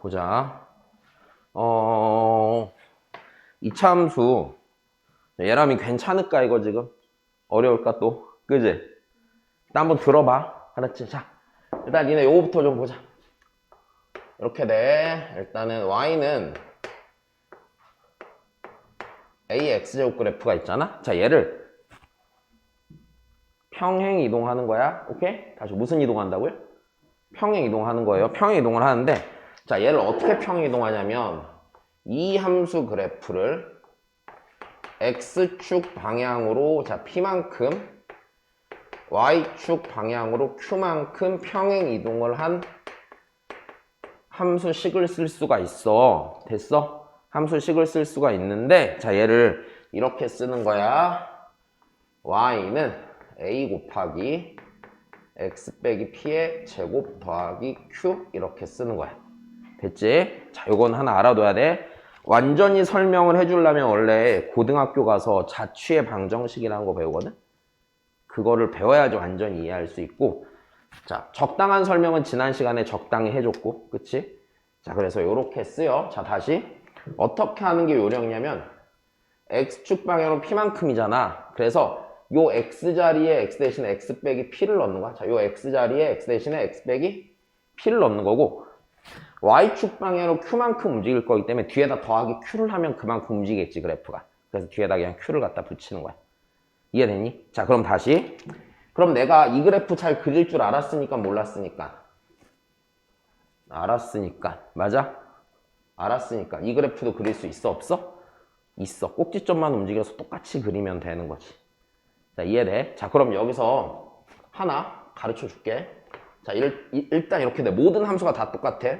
보자. 어, 이차함수 얘라면 괜찮을까 이거 지금? 어려울까 또? 그지? 일단 한번 들어봐. 알았지? 자, 일단 니네 요거부터 좀 보자. 이렇게 돼. 일단은 y는 ax제곱 그래프가 있잖아. 자, 얘를 평행 이동하는 거야. 오케이? 다시 무슨 이동한다고요? 평행 이동하는 거예요. 평행 이동을 하는데 자, 얘를 어떻게 평행 이동하냐면 이 함수 그래프를 x축 방향으로 자, p만큼 y축 방향으로 q만큼 평행 이동을 한 함수식을 쓸 수가 있어. 됐어? 함수식을 쓸 수가 있는데 자, 얘를 이렇게 쓰는 거야. y는 a 곱하기 x 빼기 p의 제곱 더하기 q 이렇게 쓰는 거야. 됐지? 자, 요건 하나 알아둬야 돼. 완전히 설명을 해주려면 원래 고등학교 가서 자취의 방정식이라는 거 배우거든? 그거를 배워야지 완전히 이해할 수 있고 자, 적당한 설명은 지난 시간에 적당히 해줬고 그치? 자, 그래서 요렇게 쓰여. 자, 다시 어떻게 하는 게 요령이냐면 x축 방향은 p만큼이잖아. 그래서 요 x자리에 x 대신에 x 빼기 p를 넣는 거야. 자, 요 x자리에 x 대신에 x 빼기 p를 넣는 거고 y축 방향으로 q만큼 움직일 거기 때문에 뒤에다 더하기 q를 하면 그만큼 움직이겠지 그래프가. 그래서 뒤에다 그냥 q를 갖다 붙이는 거야. 이해됐니? 자, 그럼 다시. 그럼 내가 이 그래프 잘 그릴 줄 알았으니까 몰랐으니까. 알았으니까. 맞아? 알았으니까. 이 그래프도 그릴 수 있어? 없어? 있어. 꼭지점만 움직여서 똑같이 그리면 되는 거지. 자, 이해돼? 자, 그럼 여기서 하나 가르쳐 줄게. 자, 일, 이- 일단 이렇게 돼. 모든 함수가 다 똑같아.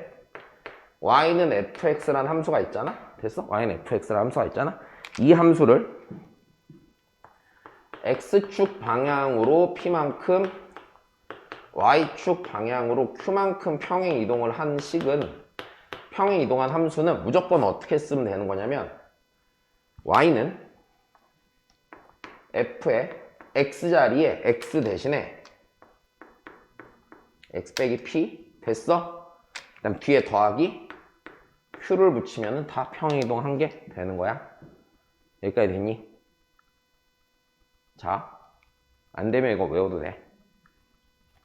y는 fx라는 함수가 있잖아? 됐어? y는 fx라는 함수가 있잖아? 이 함수를 x축 방향으로 p만큼 y축 방향으로 q만큼 평행 이동을 한 식은 평행 이동한 함수는 무조건 어떻게 쓰면 되는 거냐면 y는 f의 x자리에 x 대신에 x 빼기 p 됐어? 그다음 뒤에 더하기 q를 붙이면 다 평행 이동한 게 되는 거야. 여기까지 됐니? 자, 안 되면 이거 외워도 돼.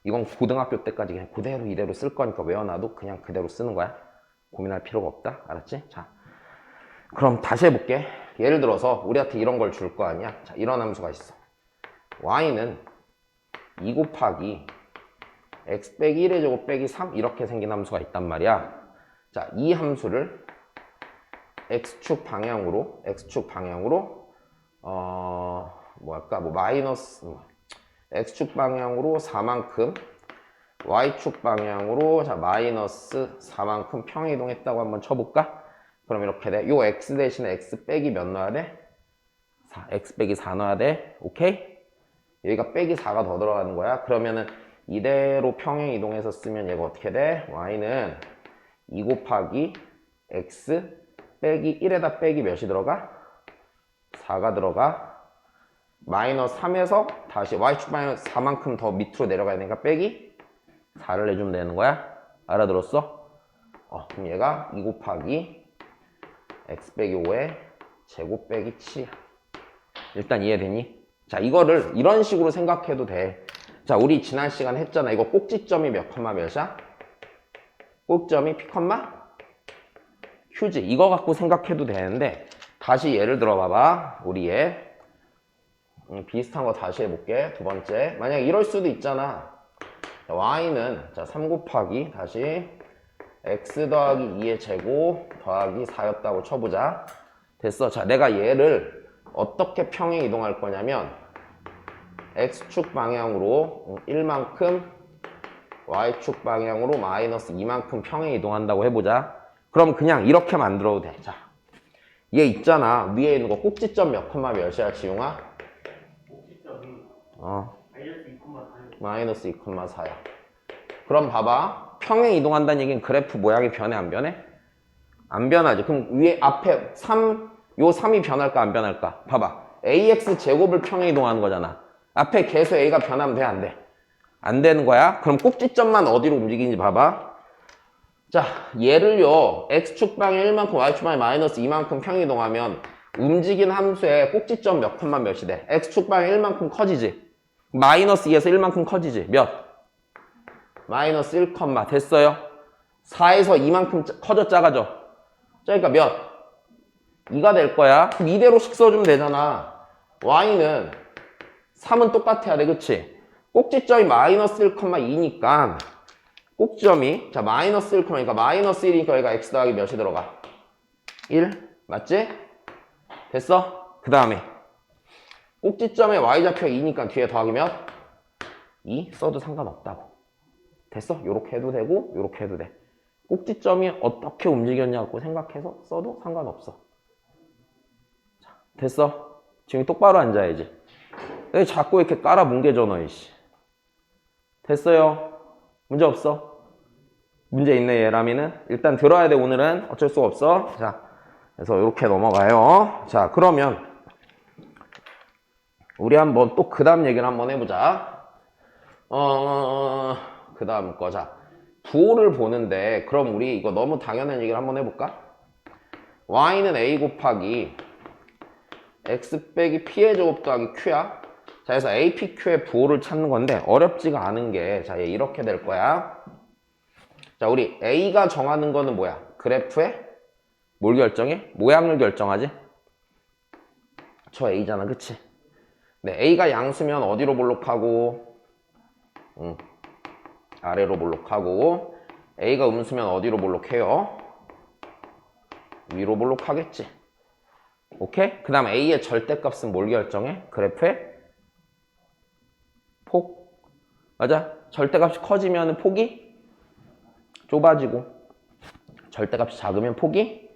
이건 고등학교 때까지 그냥 그대로 이대로 쓸 거니까 외워놔도 그냥 그대로 쓰는 거야. 고민할 필요가 없다. 알았지? 자, 그럼 다시 해볼게. 예를 들어서 우리한테 이런 걸 줄 거 아니야? 자, 이런 함수가 있어. y는 2 곱하기 x 빼기 1의 제곱 빼기 3 이렇게 생긴 함수가 있단 말이야. 자, 이 함수를 x축 방향으로 x축 방향으로 어 뭐랄까 뭐 마이너스 뭐, x축 방향으로 4만큼 y축 방향으로 자 마이너스 4만큼 평행 이동했다고 한번 쳐볼까? 그럼 이렇게 돼. 요 x 대신에 x 빼기 몇 넣어야 돼? 4, x 빼기 4 넣어야 돼. 오케이? 여기가 빼기 4가 더 들어가는 거야. 그러면은 이대로 평행 이동해서 쓰면 얘가 어떻게 돼? y는 2 곱하기 x 빼기 1에다 빼기 몇이 들어가? 4가 들어가. 마이너스 3에서 다시 y축 방향 4만큼 더 밑으로 내려가야 되니까 빼기 4를 내주면 되는 거야. 알아들었어? 어, 그럼 얘가 2 곱하기 x 빼기 5에 제곱 빼기 7이야. 일단 이해되니? 자, 이거를 이런 식으로 생각해도 돼. 자, 우리 지난 시간 했잖아. 이거 꼭지점이 몇 컴마 몇이야? 꼭점이 p 컴마 q지. 이거 갖고 생각해도 되는데 다시 예를 들어 봐봐. 우리 얘 음, 비슷한 거 다시 해볼게. 두 번째. 만약에 이럴 수도 있잖아. 자, y는 자, 3 곱하기 다시 x 더하기 2의 제곱 더하기 4였다고 쳐보자. 됐어. 자, 내가 얘를 어떻게 평행 이동할 거냐면 x축 방향으로 1만큼 y축 방향으로 마이너스 2만큼 평행 이동한다고 해보자. 그럼 그냥 이렇게 만들어도 돼. 자, 얘 있잖아. 위에 있는 거 꼭지점 몇 컴마 몇이야, 지용아? 꼭지점이 어, 마이너스 2,4요. 마이너스 2,4야. 그럼 봐봐. 평행 이동한다는 얘기는 그래프 모양이 변해, 안 변해? 안 변하지. 그럼 위에 앞에 3, 요 3이 변할까, 안 변할까? 봐봐. ax 제곱을 평행 이동하는 거잖아. 앞에 계수 a가 변하면 돼, 안 돼? 안 되는 거야? 그럼 꼭지점만 어디로 움직이는지 봐봐. 자, 얘를요, x축방에 1만큼, y축방에 마이너스 2만큼 평이동하면 움직인 함수의 꼭지점 몇 컴마 몇이 돼? x축방에 1만큼 커지지? 마이너스 2에서 1만큼 커지지? 몇? 마이너스 1 컴마 됐어요? 4에서 2만큼 짜- 커져 작아져? 그러니까 몇? 2가 될 거야. 그럼 이대로씩 써주면 되잖아. y는 3은 똑같아야 돼, 그치? 꼭지점이 마이너스 1,2니까 꼭지점이 자 마이너스 1, 그러니까 마이너스 1이니까 여기가 x 더하기 몇이 들어가? 1 맞지? 됐어? 그 다음에 꼭지점에 y좌표 2니까 뒤에 더하기 몇? 2 써도 상관없다고 됐어? 요렇게 해도 되고 요렇게 해도 돼 꼭지점이 어떻게 움직였냐고 생각해서 써도 상관없어 자, 됐어? 지금 똑바로 앉아야지 왜 자꾸 이렇게 깔아 뭉개져 너 이씨. 됐어요? 문제 없어? 문제 있네 얘라미는. 일단 들어야 돼 오늘은. 어쩔 수가 없어. 자 그래서 이렇게 넘어가요. 자 그러면 우리 한번 또 그 다음 얘기를 한번 해보자. 어 그 다음 거자 부호를 보는데 그럼 우리 이거 너무 당연한 얘기를 한번 해볼까? y는 a 곱하기 x 빼기 p의 제곱 더하기 q야 자, 그래서 APQ의 부호를 찾는 건데 어렵지가 않은 게 자, 얘 이렇게 될 거야. 자, 우리 A가 정하는 거는 뭐야? 그래프의 뭘 결정해? 모양을 결정하지? 저 A잖아, 그치? 네, A가 양수면 어디로 볼록하고, 응, 아래로 볼록하고, A가 음수면 어디로 볼록해요? 위로 볼록하겠지. 오케이? 그 다음 A의 절대값은 뭘 결정해? 그래프의 폭. 맞아? 절대값이 커지면 폭이 좁아지고 절대값이 작으면 폭이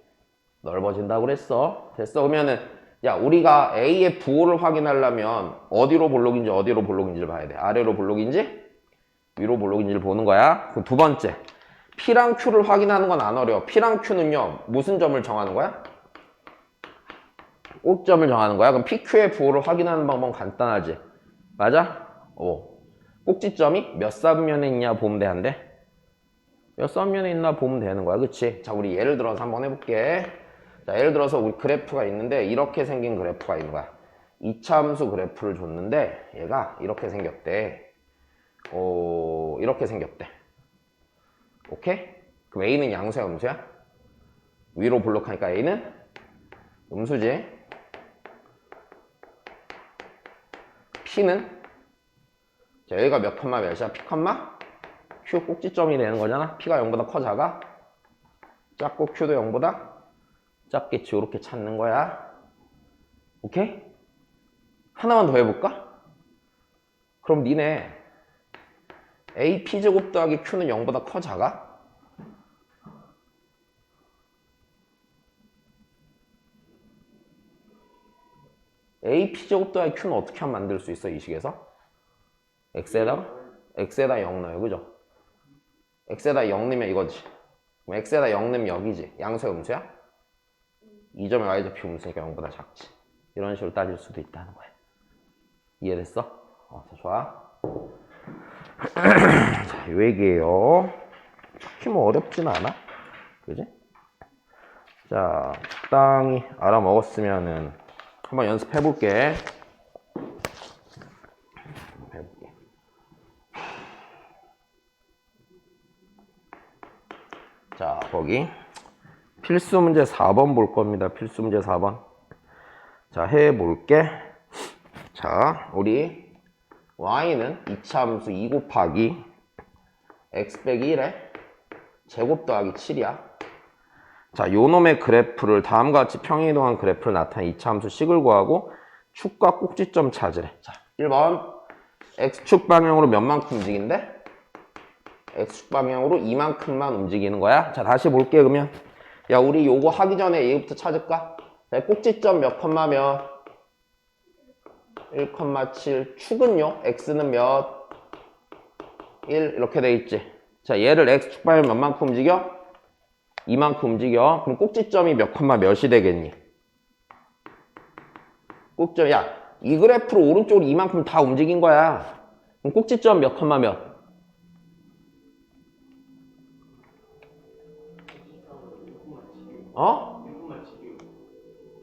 넓어진다고 그랬어. 됐어? 그러면은 야 우리가 A의 부호를 확인하려면 어디로 볼록인지 어디로 볼록인지를 봐야 돼. 아래로 볼록인지 위로 볼록인지를 보는 거야. 그럼 두 번째. P랑 Q를 확인하는 건 안 어려워. P랑 Q는요 무슨 점을 정하는 거야? 꼭점을 정하는 거야. 그럼 PQ의 부호를 확인하는 방법은 간단하지. 맞아? 오. 꼭지점이 몇 쌍면에 있냐 보면 되는데 몇 쌍면에 있나 보면 되는 거야 그치? 자 우리 예를 들어서 한번 해볼게 자 예를 들어서 우리 그래프가 있는데 이렇게 생긴 그래프가 있는 거야 이차함수 그래프를 줬는데 얘가 이렇게 생겼대 오 이렇게 생겼대 오케이? 그럼 A는 양수야 음수야? 위로 볼록하니까 A는 음수지 P는 자, 여기가 몇 컴마 몇이야? P 컴마? Q 꼭지점이 되는 거잖아. P가 0보다 커 작아? 작고 Q도 0보다 작겠지. 이렇게 찾는 거야. 오케이? 하나만 더 해볼까? 그럼 니네 AP 제곱 더하기 Q는 0보다 커 작아? AP 제곱 더하기 Q는 어떻게 하면 만들 수 있어? 이 식에서? X에다가 x에다 0 넣어요. 그죠? x에다 0 넣으면 이거지. 그럼 x에다 0 넣으면 여기지. 양수야 음수야? 2점의 y좌표 음수니까 0보다 작지. 이런 식으로 따질 수도 있다는 거야. 이해됐어? 어, 자, 좋아. 자, 요 얘기예요. 딱히 뭐 어렵진 않아. 그지? 자 적당히 알아먹었으면은 한번 연습해 볼게 해볼게 자, 거기 필수 문제 4번 볼 겁니다. 필수 문제 4번. 자, 해 볼게. 자, 우리 y는 이차함수 2 곱하기 x 빼기 1에 제곱 더하기 7이야. 자, 요 놈의 그래프를 다음과 같이 평행이동한 그래프를 나타낸 이차함수 식을 구하고 축과 꼭지점 찾으래. 자, 1번 x축 방향으로 몇만큼 움직인대? X축 방향으로 이만큼만 움직이는 거야. 자, 다시 볼게 그러면. 야, 우리 요거 하기 전에 얘부터 찾을까? 자, 꼭지점 몇 컴마 몇? 1,7 축은요? x는 몇? 1 이렇게 돼 있지. 자, 얘를 x축 방향 몇만큼 움직여? 이만큼 움직여. 그럼 꼭지점이 몇 컴마 몇이 되겠니? 꼭지점 야, 이 그래프로 오른쪽으로 이만큼 다 움직인 거야. 그럼 꼭지점 몇 컴마 몇? 어? 1분만 치기로.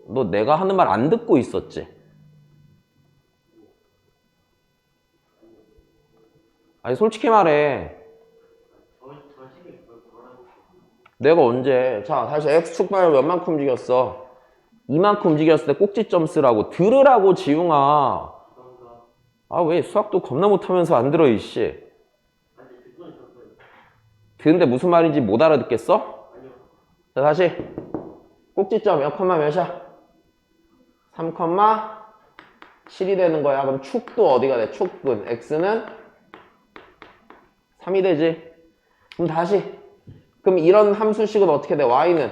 너 내가 하는 말 안 듣고 있었지? 아니 솔직히 말해. 내가 언제 자 다시 X축 방향 몇만큼 움직였어 이만큼 움직였을 때 꼭지점 쓰라고 들으라고 지웅아. 아 왜 수학도 겁나 못하면서 안 들어 이씨. 듣는데 무슨 말인지 못 알아듣겠어? 자 다시 꼭지점 몇 컴마 몇이야? 3 컴마 7이 되는 거야 그럼 축도 어디가 돼? 축분 x는 3이 되지 그럼 다시 그럼 이런 함수식은 어떻게 돼? y는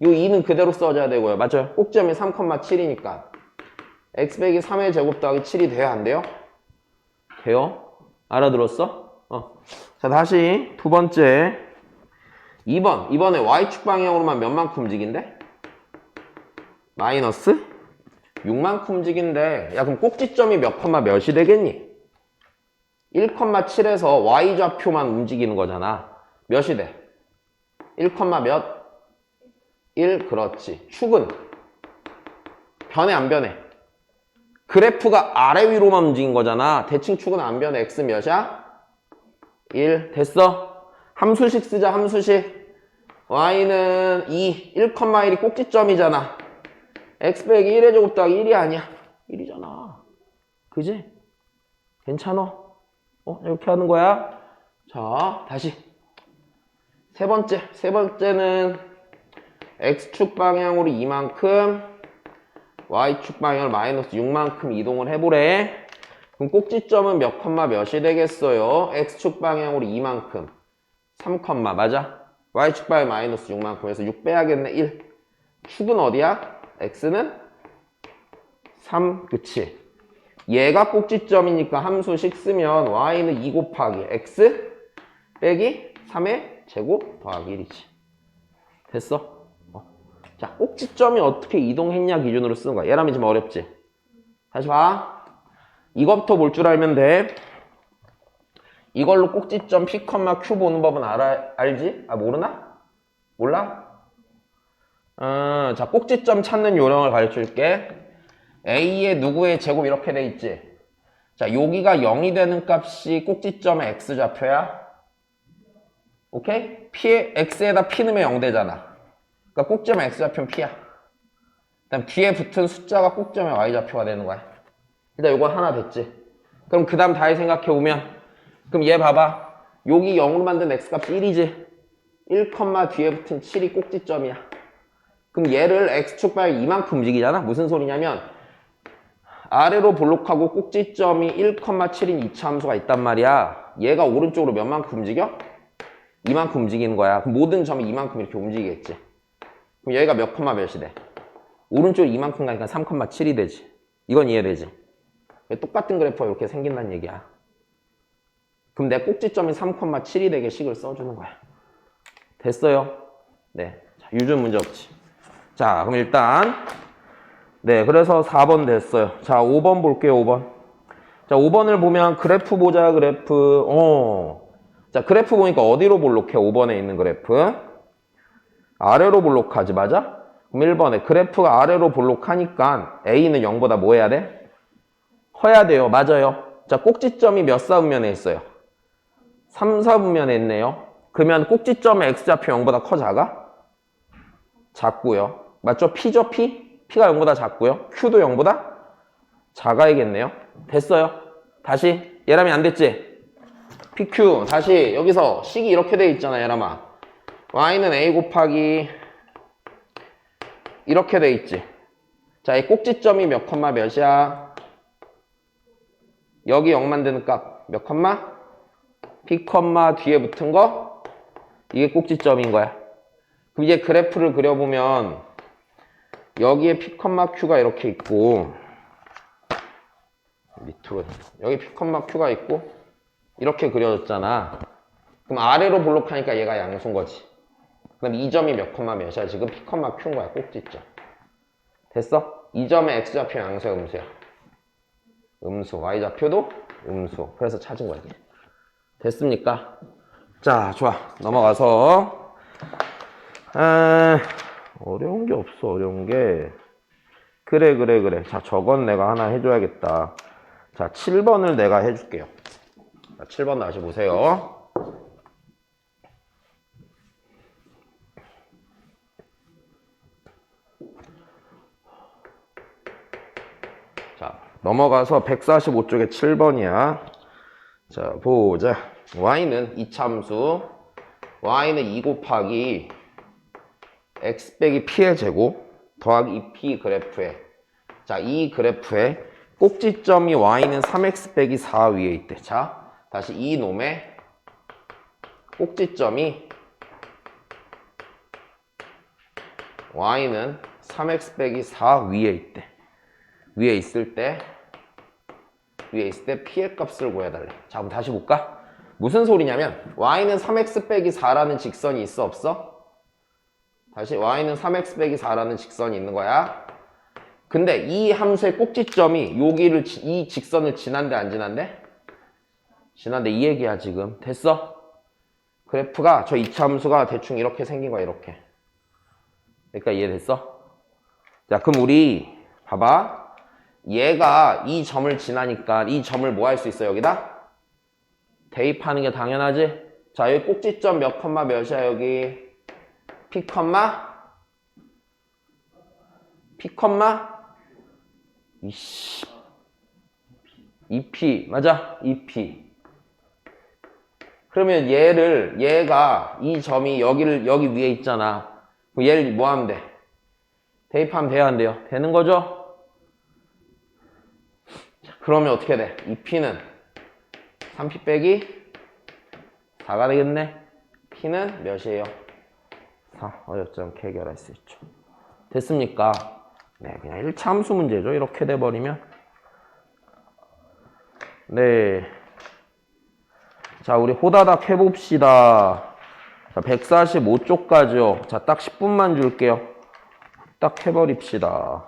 요 2는 그대로 써줘야 되고요 맞죠? 꼭지점이 3 컴마 7이니까 x 빼기 3의 제곱 더하기 7이 돼야 안 돼요? 돼요? 알아들었어? 어. 자 다시 두 번째 2번. 이번에 Y축 방향으로만 몇만큼 움직인대? 마이너스 6만큼 움직인대. 야, 그럼 꼭지점이 몇 컴마 몇이 되겠니? 1,7에서 Y좌표만 움직이는 거잖아. 몇이 돼? 1, 몇? 1, 그렇지. 축은? 변해, 안 변해? 그래프가 아래 위로만 움직인 거잖아. 대칭 축은 안 변해. X 몇이야? 1. 됐어? 함수식 쓰자, 함수식. y는 2, 1,1이 꼭지점이잖아. x 빼기 1의 제곱 더하기 1이 아니야. 1이잖아. 그지? 괜찮아? 어? 이렇게 하는 거야. 자, 다시. 세 번째. 세 번째는 x축 방향으로 이만큼, y축 방향으로 마이너스 6만큼 이동을 해보래. 그럼 꼭지점은 몇 컴마 몇이 되겠어요? x축 방향으로 이만큼. 3, 맞아? y축 방향 마이너스 6만큼 해서 6 빼야겠네. 1 축은 어디야? x는 3 그치? 얘가 꼭지점이니까 함수 식 쓰면 y는 2 곱하기 x 빼기 3의 제곱 더하기 1이지. 됐어? 어. 자 꼭지점이 어떻게 이동했냐 기준으로 쓰는 거야. 얘라면 좀 어렵지? 다시 봐. 이것부터 볼 줄 알면 돼 이걸로 꼭지점 P, Q 보는 법은 알아, 알지? 아, 모르나? 몰라? 어, 자, 꼭지점 찾는 요령을 가르쳐 줄게. A의 누구의 제곱 이렇게 돼 있지? 자, 여기가 0이 되는 값이 꼭지점의 X좌표야. 오케이? P에, X에다 P 넣으면 0 되잖아. 그러니까 꼭지점의 X좌표는 P야. 그 다음 뒤에 붙은 숫자가 꼭지점의 Y좌표가 되는 거야. 일단 이건 하나 됐지. 그럼 그 다음 다시 생각해 보면 그럼 얘 봐봐. 여기 0으로 만든 x값이 1이지. 1, 뒤에 붙은 7이 꼭지점이야. 그럼 얘를 x축 방향 이만큼 움직이잖아. 무슨 소리냐면 아래로 볼록하고 꼭지점이 1, 7인 2차 함수가 있단 말이야. 얘가 오른쪽으로 몇만큼 움직여? 이만큼 움직이는 거야. 그럼 모든 점이 이만큼 이렇게 움직이겠지. 그럼 얘가 몇 컴마 몇이 돼? 오른쪽 이만큼 가니까 3, 7이 되지. 이건 이해되지? 똑같은 그래프가 이렇게 생긴다는 얘기야. 그럼 내 꼭지점이 3,7이 되게 식을 써주는 거야. 됐어요? 네. 자, 유준 문제 없지. 자, 그럼 일단, 네, 그래서 4번 됐어요. 자, 5번 볼게요, 5번. 자, 5번을 보면 그래프 보자, 그래프. 어. 자, 그래프 보니까 어디로 볼록해? 5번에 있는 그래프. 아래로 볼록하지, 맞아? 그럼 1번에 그래프가 아래로 볼록하니까 A는 0보다 뭐 해야 돼? 커야 돼요. 맞아요. 자, 꼭지점이 몇 사분면에 있어요? 3, 4분면에 있네요. 그러면 꼭지점의 x좌표 0보다 커 작아? 작고요. 맞죠? p죠 p? p가 0보다 작고요. q도 0보다 작아야겠네요. 됐어요. 다시 얘라면 안 됐지? pq 다시 여기서 식이 이렇게 돼 있잖아 얘라마. y는 a 곱하기 이렇게 돼 있지. 자, 이 꼭지점이 몇 컴마 몇이야? 여기 0 만드는 값 몇 컴마? P, 뒤에 붙은 거 이게 꼭지점인 거야. 그럼 이제 그래프를 그려보면 여기에 P, Q가 이렇게 있고 밑으로 여기 P, Q가 있고 이렇게 그려졌잖아. 그럼 아래로 볼록하니까 얘가 양수인 거지. 그럼 이 점이 몇 컴마 몇이야? 지금 P, Q인 거야. 꼭지점. 됐어? 이 점의 X좌표 양수야 음수야. 음수. Y좌표도 음수. 그래서 찾은 거야. 됐습니까? 자, 좋아. 넘어가서 아, 어려운 게 없어, 어려운 게. 그래, 그래, 그래. 자, 저건 내가 하나 해줘야겠다. 자, 7번을 내가 해줄게요. 자, 7번 다시 보세요. 자, 넘어가서 145쪽에 7번이야. 자, 보자. Y는 이참수. y는 2 곱하기 x 빼기 p의 제곱 더하기 2p 그래프에 자, 이 그래프에 꼭지점이 y는 3x 빼기 4 위에 있대. 자, 다시 이 놈의 꼭지점이 y는 3x 빼기 4 위에 있대. 위에 있을 때 위에 있을 때 p의 값을 구해달래. 자, 그럼 다시 볼까? 무슨 소리냐면 y는 3x 빼기 4라는 직선이 있어 없어? 다시 y는 3x 빼기 4라는 직선이 있는 거야. 근데 이 함수의 꼭지점이 여기를 지- 이 직선을 지난데 안 지난데? 지난데 이 얘기야 지금. 됐어? 그래프가 저 이차 함수가 대충 이렇게 생긴 거야 이렇게. 그러니까 이해됐어? 자 그럼 우리 봐봐. 얘가 이 점을 지나니까 이 점을 뭐 할 수 있어 여기다? 대입하는 게 당연하지? 자 여기 꼭지점 몇 컴마 몇이야 여기? P 컴마? P 컴마? 이씨 2P 맞아? 2P 그러면 얘를 얘가 이 점이 여기를 여기 위에 있잖아 그럼 얘를 뭐 하면 돼? 대입하면 돼야 안 돼요? 되는 거죠? 자, 그러면 어떻게 돼? 2P는 3P 빼기 4가 되겠네 P는 몇이에요? 4 어렵지 해결할 수 있죠 됐습니까? 네 그냥 1차 함수 문제죠 이렇게 돼버리면 네 자, 우리 호다닥 해봅시다. 자, 145쪽까지요. 자, 딱 10분만 줄게요. 딱 해버립시다.